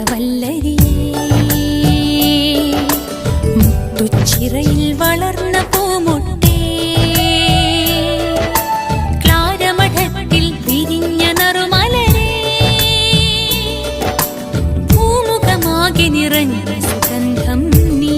മുത്തവല്ലരിയേ വളർന്ന പൂമുട്ടേ വിരിഞ്ഞ നറുമലരേ പൂമുഖമാകെ നിറഞ്ഞ സുഗന്ധം നീ